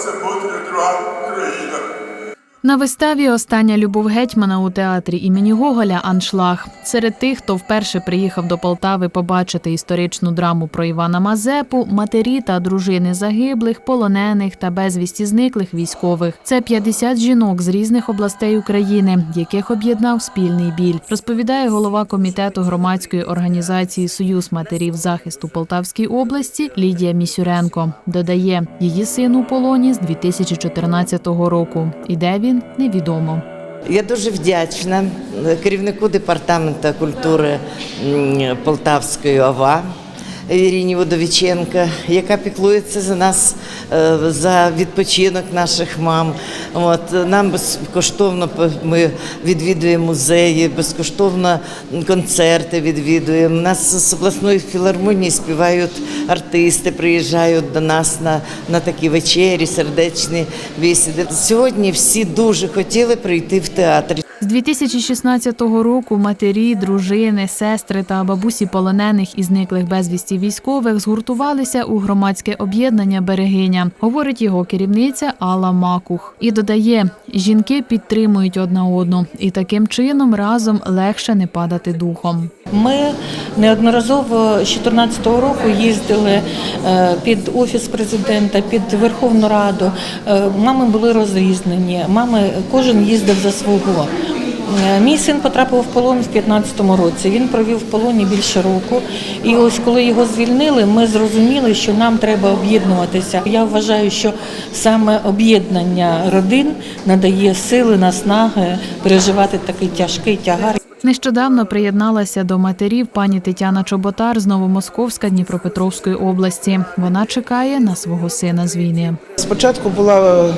se to draw. На виставі Остання любов гетьмана у театрі імені Гоголя Аншлаг. Серед тих, хто вперше приїхав до Полтави побачити історичну драму про Івана Мазепу, матері та дружини загиблих, полонених та безвісті зниклих військових. Це 50 жінок з різних областей України, яких об'єднав спільний біль. Розповідає голова комітету громадської організації Союз матерів захисту Полтавській області Лідія Місюренко. Додає, її син у полоні з 2014 року. І де невідомо. Я дуже вдячна керівнику департаменту культури Полтавської ОВА Ірині Водовіченка, яка піклується за нас, е, за відпочинок наших мам. От, нам безкоштовно ми відвідуємо музеї, безкоштовно концерти відвідуємо. У нас з обласної філармонії співають артисти, приїжджають до нас на, на такі вечері, сердечні бесіди. Сьогодні всі дуже хотіли прийти в театр. З 2016 року матері, дружини, сестри та бабусі полонених і зниклих безвісті військових згуртувалися у громадське об'єднання Берегиня, говорить його керівниця Алла Макух. І додає, жінки підтримують одна одну, і таким чином разом легше не падати духом. Ми неодноразово з 2014 року їздили е, під офіс президента, під Верховну Раду. Е, Мами були розрізнені. Мами кожен їздив за свого. Е, Мій син потрапив в полон в 2015 році. Він провів в полоні більше року. І ось коли його звільнили, ми зрозуміли, що нам треба об'єднуватися. Я вважаю, що саме об'єднання родин надає сили, наснаги переживати такий тяжкий тягар. Нещодавно приєдналася до матерів пані Тетяна Чоботар з Новомосковська Дніпропетровської області. Вона чекає на свого сина з війни. Спочатку була е,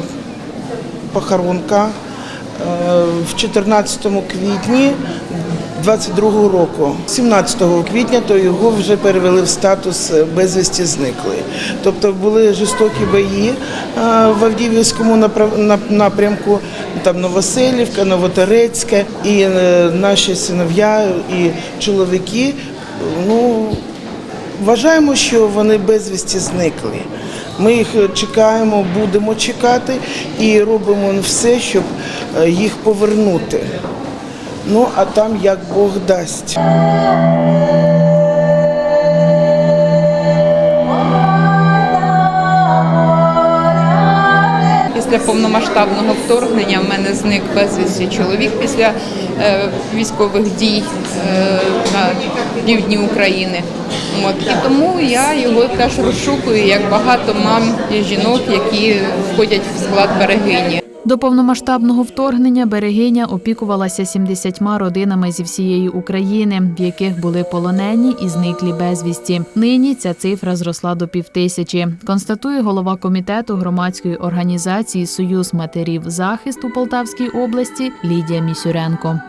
похоронка в 14 квітні 22 року. 17 квітня то його вже перевели в статус е, безвісті зниклий. Тобто були жорстокі бої е, в Авдіївському напрямку, там Новоселівка, Новоторецьке, і е, наші синов'я і чоловіки. Ну, Вважаємо, що вони безвісті зникли. Ми їх чекаємо, будемо чекати і робимо все, щоб е, їх повернути. Ну, а там як Бог дасть. Після повномасштабного вторгнення в мене зник безвісті чоловік після е, військових дій е, на півдні України. От. І тому я його теж розшукую, як багато мам і жінок, які входять в склад берегині. До повномасштабного вторгнення берегиня опікувалася 70 родинами зі всієї України, в яких були полонені і зниклі безвісті. Нині ця цифра зросла до півтисячі. Констатує голова комітету громадської організації Союз матерів захисту Полтавській області Лідія Місюренко.